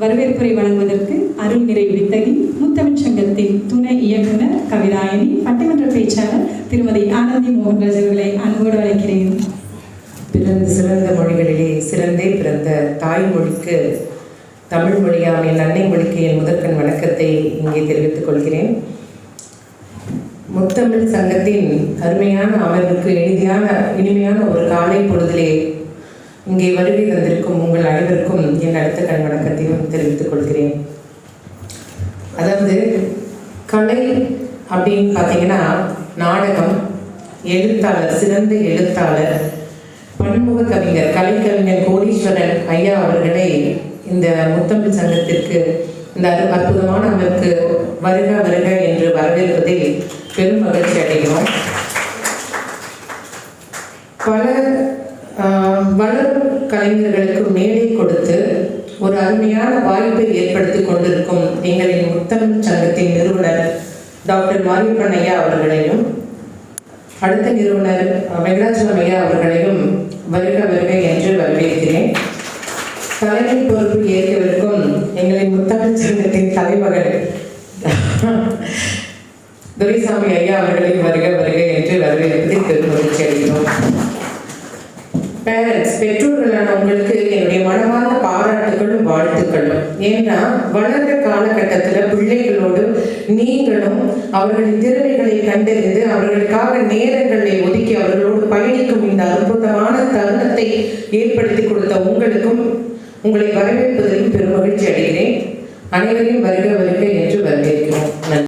வரவேற்புரை வழங்குவதற்கு அருள் நிறை வித்தகி முத்தமிழ் சங்கத்தின் துணை இயக்குனர் கவிதாயினி பட்டிமன்ற பேச்சாளர் திருமதி ஆனந்தி மோகன்ராஜ் அவர்களை அன்போடு அழைக்கிறேன். பிறந்த சிறந்த மொழிகளிலே சிறந்தே பிறந்த தாய்மொழிக்கு தமிழ் மொழியான என் அன்னை மொழிக்கு என் முதற்கண் வணக்கத்தை இங்கே தெரிவித்துக் கொள்கிறேன். முத்தமிழ் சங்கத்தின் அருமையான அமர்வுக்கு எளிதியான இனிமையான ஒரு காலை பொழுதிலே இங்கே வருகை தந்திருக்கும் உங்கள் அனைவருக்கும் என் அடுத்த கண் வணக்கத்தையும் தெரிவித்துக் கொள்கிறேன். அதாவது கலை அப்படின்னு பார்த்தீங்கன்னா நாடகம் எழுத்தாளர் சிறந்த எழுத்தாளர் பன்முக கவிஞர் கலைக்கவிஞர் கோடீஸ்வரன் ஐயா அவர்களை இந்த முத்தமிழ் சங்கத்திற்கு இந்த அற்புதமான அமர்வுக்கு வருக வருக என்று வரவேற்பதில் பெரும் மகிழ்ச்சி அடைகிறோம். பல வளரும் கலைஞர்களுக்கு மேடை கொடுத்து ஒரு அருமையான வாய்ப்பை ஏற்படுத்தி கொண்டிருக்கும் எங்களின் முத்தமிழ் சங்கத்தின் நிறுவனர் டாக்டர் மாரியப்பன் ஐயா அவர்களையும் அடுத்த நிறுவனர் அஹ், வெங்கடாச்சலம் ஐயா அவர்களையும் வருக வருக என்று வரவேற்கிறேன். தலைமை பொறுப்பு ஏற்கவிருக்கும் எங்களின் முத்தமிழ் சங்கத்தின் தலைமகள் துரைசாமி ஐயா அவர்களையும் வருக வருக பேரண்ட்ஸ் பெற்றோர்களான உங்களுக்கு என்னுடைய மனமார்ந்த பாராட்டுகளும் வாழ்த்துக்களும். ஏன்னா வளர்ந்த காலகட்டத்தில் பிள்ளைகளோடு நீங்களும் அவர்களின் திறமைகளை கண்டறிந்து அவர்களுக்காக நேரங்களை ஒதுக்கி அவர்களோடு பயணிக்கும் இந்த அற்புதமான தருணத்தை ஏற்படுத்தி கொடுத்த உங்களுக்கும் உங்களை வரவேற்பதிலும் பெரும் மகிழ்ச்சி அடைகிறேன். அனைவரையும் வருக வருக என்று வரவேற்கிறோம். நன்றி.